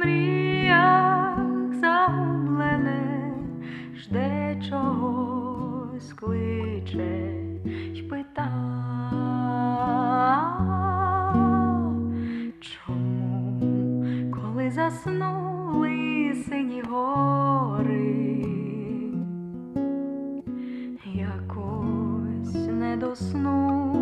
мріях загублене, жде чогось кличе й пита, чому, коли заснули сині гори, якось не доснув.